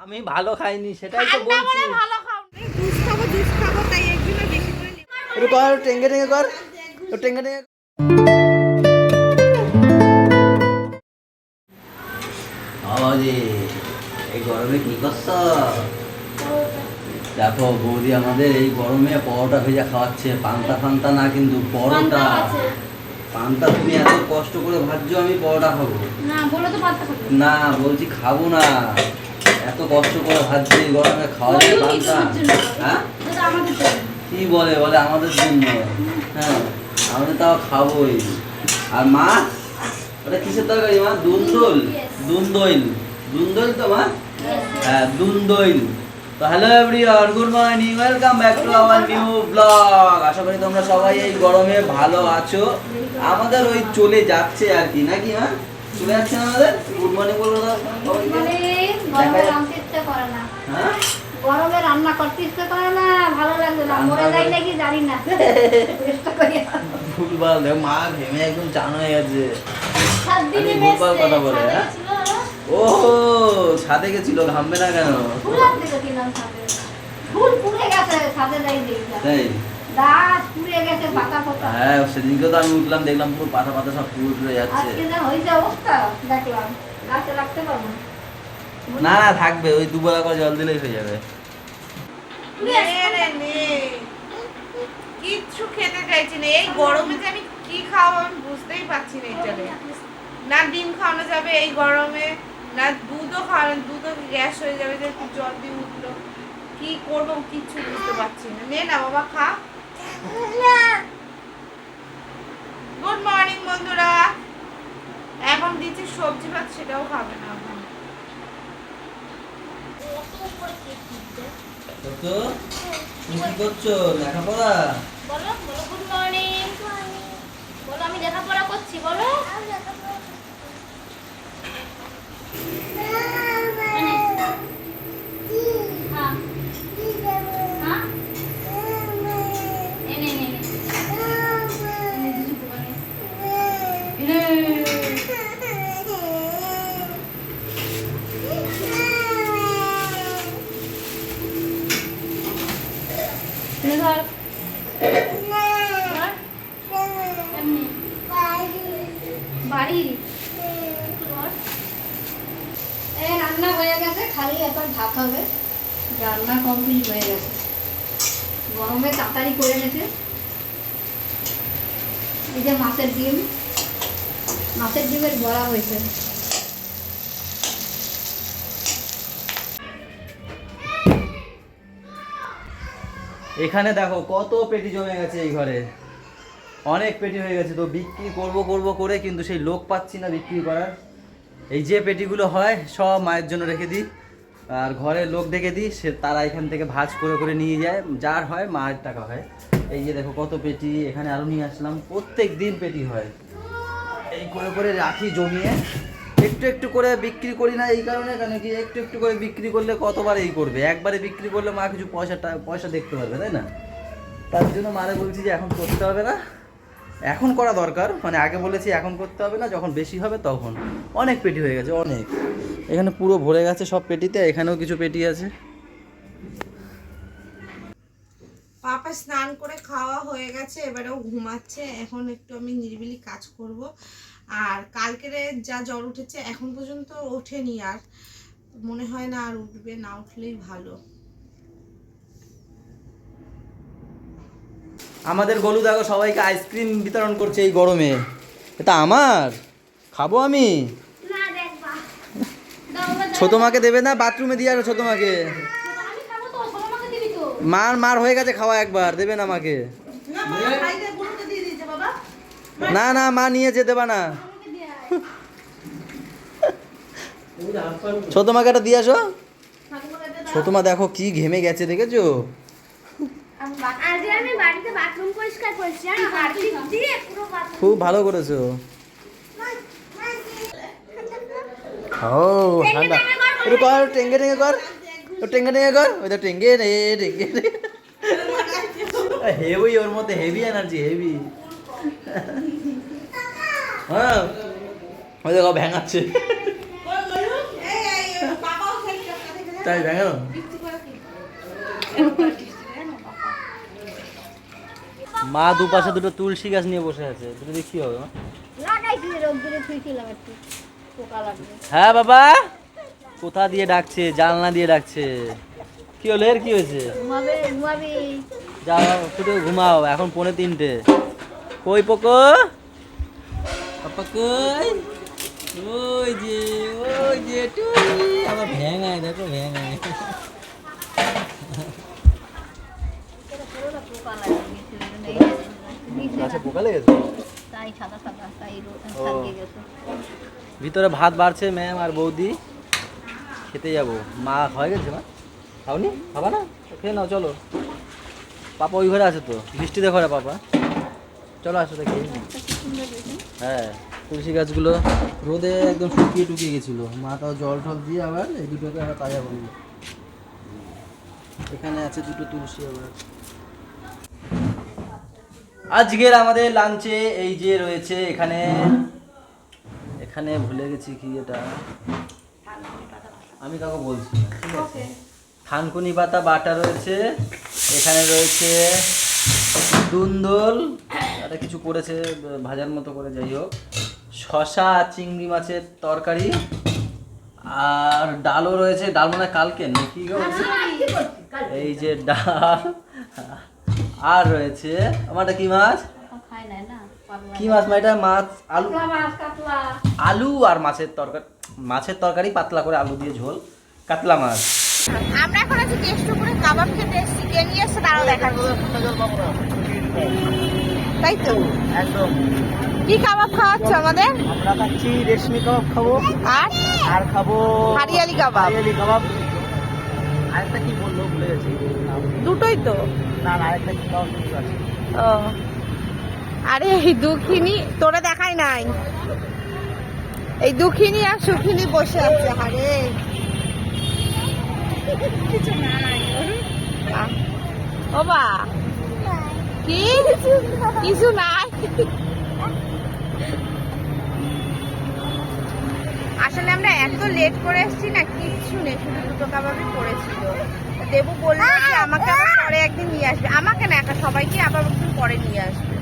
আমি ভালো খাইনি সেটাই তো বলছি। ভালো খাও জুস খাব জুস খাব তাই এর বেশি করে একটু কর টেঙ্গে টেঙ্গে কর। টেঙ্গে টেঙ্গে বাবাজি এই গরমে কি করছ? দেখো বৌদি আমাদের এই গরমে পরোটা ভেজা খাওয়াচ্ছে পান্তা ফান্তা না কিন্তু পরোটা। পান্তা তুমি এত কষ্ট করে ভাবছ আমি পরোটা খাব। না বলে তো পারতে হবে না বলছি খাব না। এত কষ্ট করে ভাবছি এই গরমে খাওয়া যায় পান্তা হ্যাঁ? কি বলে বলে আমাদের জন্য। হ্যাঁ আমরা তাও খাবোই। আর মাছ ওটা কিসের তরকারি মা? দুন্দল দুন্দইল দুন্দইল তো মা? হ্যাঁ দুন্দইল তো hello everyone good morning welcome back to our new blog আশা করি তোমরা সবাই এই গরমে ভালো আছো। আমাদের ওই চলে যাচ্ছে আর কি নাকি মা? চলে যাচ্ছে আমাদের? গুড মর্নিং বলব গরমে রান্না না। হ্যাঁ? গরমে রান্না করতে ইচ্ছে করে না ভালো লাগবে না। মরে যাই নাকি জানি না। চেষ্টা করি। ভুলভাল দেখো মা ঘেমে একদম চান হয়ে গেছে। ভুলভাল কথা বলে, হ্যাঁ? ও ছাদে গেছিল ঘামবে না কেন? ফুল। ফুল গেছে ছাদে যাই দেখলাম তাই গাছ পুড়ে গেছে পাতা পাতা। হ্যাঁ সেদিনকে তো আমি উঠলাম দেখলাম পুরো পাতা পাতা সব পুরো পুরো যাচ্ছে। আজকে যা হয়েছে অবস্থা দেখলাম। গাছে রাখতে পারব না। না না থাকবে ওই দুবেলা করে জল দিলেই হয়ে যাবে। পুড়ে নে গেছে। রে নে। কিচ্ছু খেতে চাইছি না। এই গরমে যে আমি কি খাব আমি বুঝতেই পারছি না এটারে না ডিম খাওয়ানো যাবে এই গরমে না দুধও খাওয়ানো দুধও গ্যাস হয়ে যাবে যে জল দিয়ে উঠল। কি করব কিচ্ছু বুঝতে পারছি না। নে না বাবা খা। গুড মর্নিং বন্ধুরা। এখন দিচ্ছি সবজি ভাত সেটাও খাবে না তো কি করছ? লেখাপড়া? বলো বলো গুড মর্নিং বলো আমি লেখাপড়া করছি বলো? ধর। রান্না হয়ে গেছে, খালি এখন ভাত হবে। রান্না কমপ্লিট হয়ে গেছে। গরমে তাড়াতাড়ি করে গেছে এই যে মাছের ডিম। মাছের ডিমের বড়া হয়েছে। এখানে দেখো কত পেটি জমে গেছে এই ঘরে। অনেক পেটি হয়ে গেছে, তো বিক্রি করব করব করে কিন্তু সেই লোক পাচ্ছি না বিক্রি করার। এই যে পেটিগুলো হয়, সব মায়ের জন্য রেখে দিই। আর ঘরে লোক দেখে দিই, সে তারা এখান থেকে ভাজ করে করে নিয়ে যায়। যার হয়, মায়ের টাকা হয়। এই যে দেখো কত পেটি, এখানে আরও নিয়ে আসলাম। প্রত্যেক দিন পেটি হয়। এই করে করে রাখি জমিয়ে। একটু একটু করে বিক্রি করি না এই কারণে কেন কি একটু একটু করে বিক্রি করলে কতবার এই করবে? একবারে বিক্রি করলে মা কিছু পয়সাটা পয়সা দেখতে পারবে, তাই না? তার জন্য মারে বলছি যে এখন করতে হবে না। এখন করা দরকার মানে আগে বলেছি এখন করতে হবে না, যখন বেশি হবে তখন। অনেক পেটি হয়ে গেছে, অনেক। এখানে পুরো ভরে গেছে সব পেটিতে, এখানেও কিছু পেটি আছে। পাপা স্নান করে খাওয়া হয়ে গেছে, এবারেও ঘুমাচ্ছে। এখন একটু আমি নিরিবিলি কাজ করব। আর কালকের যা জ্বর উঠেছে এখন পর্যন্ত ওঠেনি আর। মনে হয় না আর উঠবে না উঠলেই ভালো। আমাদের গলু দেখো সবাইকে আইসক্রিম বিতরণ করছে এই গরমে। এটা আমার? খাব আমি। ছোটো মাকে দেবে না? বাথরুমে দিয়ে আসো ছোটো মাকে। আমি খাব তো ছোট মাকে মার মার হয়ে গেছে খাওয়া একবার দেবে না আমাকে। না না, মা নিয়েছে দেবা না। আমাকে দিয়ে ছোট মাকে একটা দিয়ে আসো। ছোট মা দেখো কি ঘেমে গেছে, দেখেছ? খুব ভালো করেছ। ও, ঠান্ডা। একটু কর, টেঙ্গে টেঙ্গে কর। টেঙ্গে টেঙ্গে কর। ওই তো টেঙ্গে রে টেঙ্গে রে। হেভি ওর মধ্যে হেভি এনার্জি হেভি হ্যাঁ। ওই দেখো ভ্যাঙাচ্ছে তাই দেখো। মা দুপাশে দুটো তুলসী গাছ নিয়ে বসে আছে। দুটো দিয়ে কি হবে মা? হ্যাঁ বাবা। কোথা দিয়ে ডাকছে? জানলা দিয়ে ডাকছে। কি হলো এর কি হয়েছে? যাও একটু ঘুমাও। এখন পৌনে তিনটে। কই পোকো? পাপা কই? ওই যে যে টুই। আমার ভ্যাঙায় দেখো ভ্যাঙায়। ভিতরে ভাত বাড়ছে ম্যাম আর বৌদি। খেতে যাব। মা হয়ে গেছে মা। খাওনি? খাবা না? খেয়ে নাও চলো। পাপা ওই ঘরে আছে তো। বৃষ্টিতে ঘরে পাপা। চলো আসো তো খেয়ে নিই। হ্যাঁ তুলসী গাছগুলো রোদে একদম শুকিয়ে টুকিয়ে গেছিল। মা তাও জল টল দিয়ে আবার এই দুটোকে আবার তাজা করল এখানে আছে দুটো তুলসী আবার। আজকের আমাদের লাঞ্চে এই যে রয়েছে এখানে এখানে ভুলে গেছি কি এটা। আমি কাউকে বলছি ঠিক আছে? থানকুনি পাতা বাটা রয়েছে এখানে রয়েছে দুন্দল এটা কিছু করেছে ভাজার মতো করে যাই হোক। শশা চিংড়ি মাছের তরকারি। আর ডালও রয়েছে। ডাল মানে কালকে? নাকি গো? এই যে ডাল। আর রয়েছে আমারটা কি মাছ? কি মাছ মা এটা মাছ আলু? মাছ আলু আর মাছের তরকারি মাছের তরকারি পাতলা করে আলু দিয়ে ঝোল। কাতলা মাছ। আমরা এখন আছি কেষ্টপুরে কাবাব খেতে এসেছি। কে নিয়ে এসছে তারাও দেখাবো তাই তো? একদম। কি কাবাব খাওয়াচ্ছ আমাদের? আমরা খাচ্ছি রেশমি কাবাব খাব। আর? আর খাব হারিয়ালি কাবাব। হারিয়ালি কাবাব। আরেকটা কি বলল ভুলে গেছি। দুটোই তো। না না আরেকটা কি কাবাব কিছু আছে? ও। আরে এই দুঃখিনী তোরা দেখাই নাই। এই দুঃখিনী আর সুখিনী বসে আছে আরে। আহ, ও বা। কি কিছু নাই। আসলে আমরা এত লেট করে এসেছি না, কিচ্ছু নেই, শুধু দুটো কাবাবই করেছিল দেবু বলল যে আমাকে আবার পরে একদিন নিয়ে আসবে। আমাকে না, একা সবাইকে আবার একদিন পরে নিয়ে আসবে।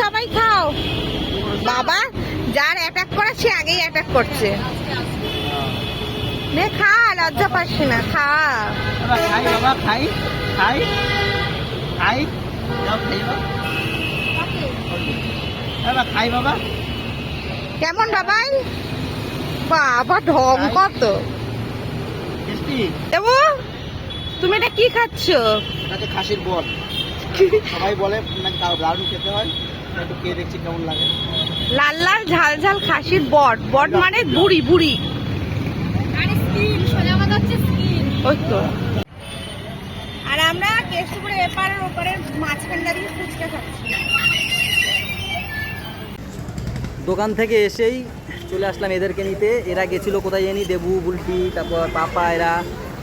সবাই খাও। বাবা, যার অ্যাটাক করা সে আগেই অ্যাটাক করছে। নে খা লজ্জা পাচ্ছি না খা। খাই বাবা খাই খাই খাই বাবা খাই বাবা। কেমন বাবাই? বাবা ঢং কত। দেবু তুমি এটা কি খাচ্ছ? এটাকে খাসির বল। সবাই বলে নাকি দারুণ খেতে হয়। একটু খেয়ে দেখছি কেমন লাগে। লাল লাল ঝাল ঝাল খাসির বট। বট মানে বুড়ি বুড়ি। ওই তো। আর আমরা কেষ্টপুরে এপারের ওপারের মাঝখান দাঁড়িয়ে ফুচকা খাচ্ছি। দোকান থেকে এসেই চলে আসলাম এদেরকে নিতে। এরা গেছিল কোথায় জানি দেবু বুলটি তারপর পাপা এরা।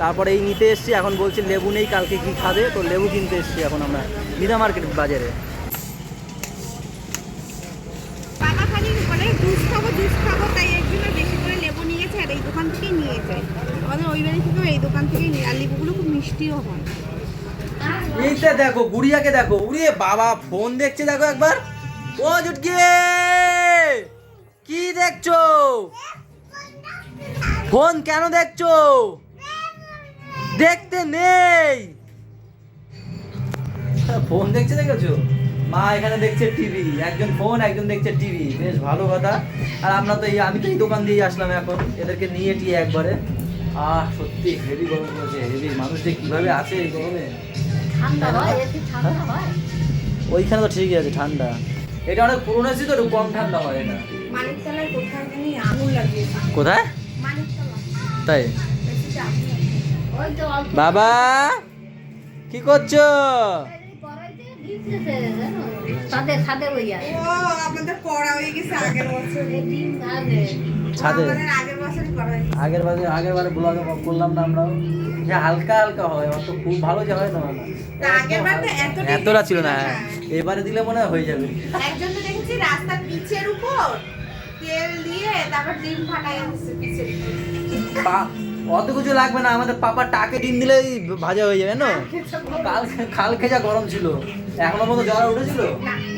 তারপরে এই নিতে এসছি এখন বলছি লেবু নেই কালকে কি খাবে? তো লেবু কিনতে এসছি এখন আমরা। মিনা মার্কেট বাজারে বাবা খালি মানে জুস খাব জুস খাব তাই এর জন্য বেশি করে লেবু নিয়েছে আর এই দোকান থেকেই নিয়ে যায় আমাদের ওই বাড়ি থেকেও এই দোকান থেকেই নিয়ে আর লেবুগুলো হয় এইটা দেখো, গুড়িয়াকে দেখো উড়ে বাবা, ফোন দেখছে দেখো একবার। ও জুটকে! কি দেখছ? ফোন কেন দেখছ? দেখতে নেই। ফোন দেখছে দেখেছ? মা এখানে দেখছে টিভি, একজন ফোন, একজন দেখছে টিভি। বেশ ভালো কথা। আর আমরা তো এই আমি তো এই দোকান দিয়ে আসলাম এখন, এদেরকে নিয়ে টিয়ে একবারে। আহ সত্যি হেভি গরম হেভি মানুষ যে কীভাবে আছে এই গরমে? ঠান্ডা হয় ঠান্ডা হয়? ওইখানে তো ঠিকই আছে ঠান্ডা। এটা অনেক পুরনো তো একটু কম ঠান্ডা হয় এটা। কোথায় তাই? বাবা কি করছ? আপনাদের করা হয়ে গেছে আগের বছর। ছাদে। আগের বছরই করা আগের বারে আগের বারে ব্লগে করলাম না আমরাও। হ্যাঁ হালকা হালকা হয় অত খুব ভালো যে হয় না না। তা আগের বার তো এতটা ছিল না হ্যাঁ। এবারে দিলে মনে হয় হয়ে যাবে। একজন তো দেখেছি রাস্তার পিচের উপর তেল দিয়ে তারপর ডিম ফাটাই দিচ্ছে পিচের উপর। পা- অত কিছু লাগবে না আমাদের পাপা টাকে ডিম দিলেই ভাজা হয়ে যাবে না? কাল কাল খেজা গরম ছিল এখনও মতো জ্বর উঠেছিল?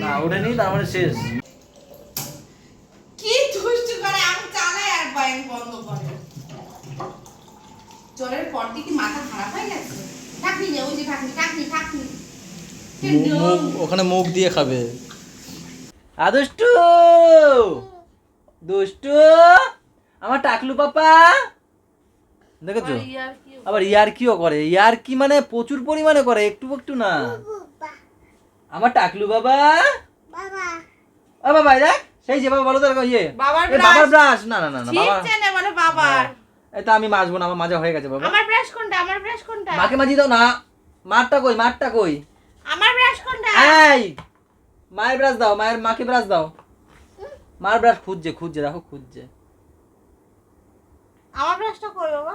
না। ওঠেনি তার মানে শেষ কি দুষ্টু করে আমি চালাই আর বাইক বন্ধ করে জ্বরের পর থেকে কি মাথা খারাপ হয়ে গেছে? নে ওই যে ওখানে মুখ দিয়ে খাবে। আদুষ্টু দুষ্টু! আমার টাকলু পাপা! দেখেছ? আর ইয়ার কি আবার ইয়ার কিও করে। ইয়ার কি মানে প্রচুর পরিমাণে করে একটু একটু না। আমার টাকলু বাবা! ও বাবা এই দেখ সেই যে বাবা বলো তো ইয়ে। বাবার ব্রাশ না না না না বাবা। ছিটছে বাবার? এটা আমি মাজবো না আমার মাজা হয়ে গেছে বাবা। আমার ব্রাশ কোনটা? আমার ব্রাশ কোনটা? মাকে মাজি দাও না। মারটা কই মারটা কই? আমার ব্রাশ কোনটা? এই! মায়ের ব্রাশ দাও মায়ের মাকে ব্রাশ দাও। মার ব্রাশ খুঁজছে খুঁজছে দেখো খুঁজছে। আমার ব্রাশটা কই বাবা?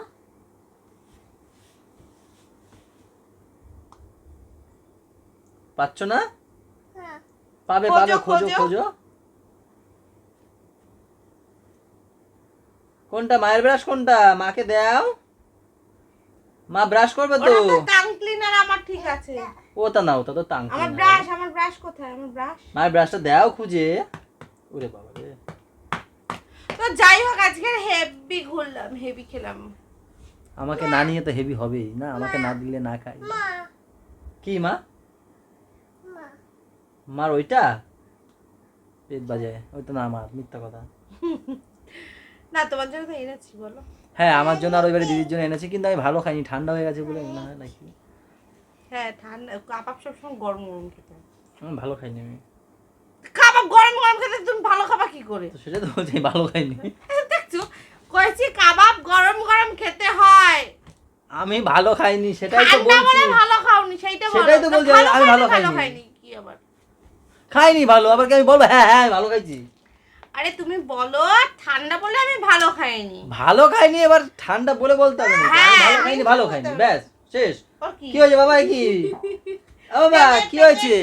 পাচ্ছ না? পাবে পাবে খোঁজো। খোঁজো। কোনটা? মায়ের ব্রাশ কোনটা? মাকে দাও। মা ব্রাশ করবে তো। টাং ক্লিনার আমার ঠিক আছে। ওটা নাও ওটা তো টাং আমার ব্রাশ আমার ব্রাশ কোথায়? আমার ব্রাশ মায়ের ব্রাশটা দাও খুঁজে। ওরে বাবা রে। তো যাই হোক আজকে হেভি ঘুরলাম হেভি খেলাম। আমাকে না নিয়ে তো হেভি হবেই না? আমাকে না দিলে না খাই। কি মা? মার ওইটা? পেট বাজায়। ওইটা না আমার মিথ্যা কথা। না তোমার জন্য তো এনেছি বলো। হ্যাঁ আমার জন্য আর ওইবারে দিদির জন্য এনেছি কিন্তু আমি ভালো খাইনি ঠান্ডা হয়ে গেছে বলে মনে হয় নাকি? হ্যাঁ ঠান্ডা কাবাব সবসময় গরম গরম খেতে আমি ভালো খাইনি আমি। কাবাব গরম গরম খেতে তুমি ভালো খাবা কি করে? সেটা তো বলছি ভালো খাইনি। দেখছ কয়েছি কাবাব গরম গরম খেতে হয়। আমি ভালো খাইনি সেটাই তো বলছি। ভালো খাওনি বলো। সেটাই তো বলছি, আমি- ভালো খাইনি, খাইনি। খাইনি কি আবার? খাইনি ভালো আবার কি আমি বলব হ্যাঁ হ্যাঁ ভালো খাইছি। আরে তুমি বলো ঠান্ডা বলে আমি ভালো খাইনি। ভালো খাইনি এবার ঠান্ডা বলে বলতে হবে না হ্যাঁ, ভালো খাইনি ভালো খাইনি ব্যাস শেষ। কি? হয়েছে বাবা কি? বাবা কি হয়েছে।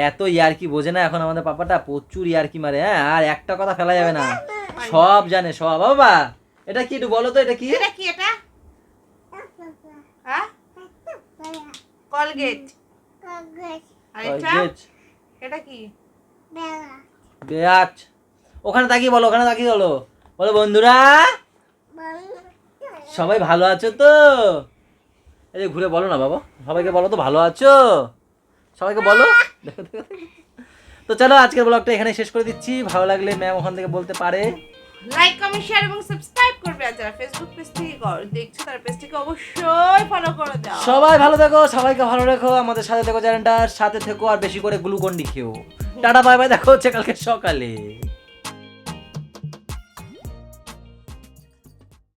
এত ইয়ারকি বোঝে না এখন আমাদের পাপাটা প্রচুর ইয়ারকি মারে হ্যাঁ? আর একটা কথা ফেলা যাবে না। সব জানে সব। বাবা এটা কি একটু বলো তো এটা কি? এটা কি এটা হ্যাঁ কলগেট। আর এটা? Colgate, এটা কি? বেয়াচ ওখানে তাকিয়ে বলো ওখানে তাকিয়ে বলো। বলো বন্ধুরা। সবাই ভালো আছো তো? এই যে ঘুরে বলো না বাবা। সবাইকে বলো তো ভালো আছো? সবাইকে বলো। তো চলো আজকের ব্লগটা এখানে শেষ করে দিচ্ছি। ভালো লাগলে ম্যাম ওখান থেকে বলতে পারে। লাইক কমেন্ট শেয়ার এবং সাবস্ক্রাইব করবে। আর যারা ফেসবুক পেজ থেকে কর- দেখছ, তারা পেজটিকে অবশ্যই ফলো করে দাও। সবাই ভালো থেকো, সবাইকে ভালো রেখো, আমাদের সাথে থেকো, চ্যানেলটার সাথে থেকো, আর বেশি করে গ্লুকন ডি খেও। টাটা, বাই বাই, দেখো হচ্ছে কালকে সকালে।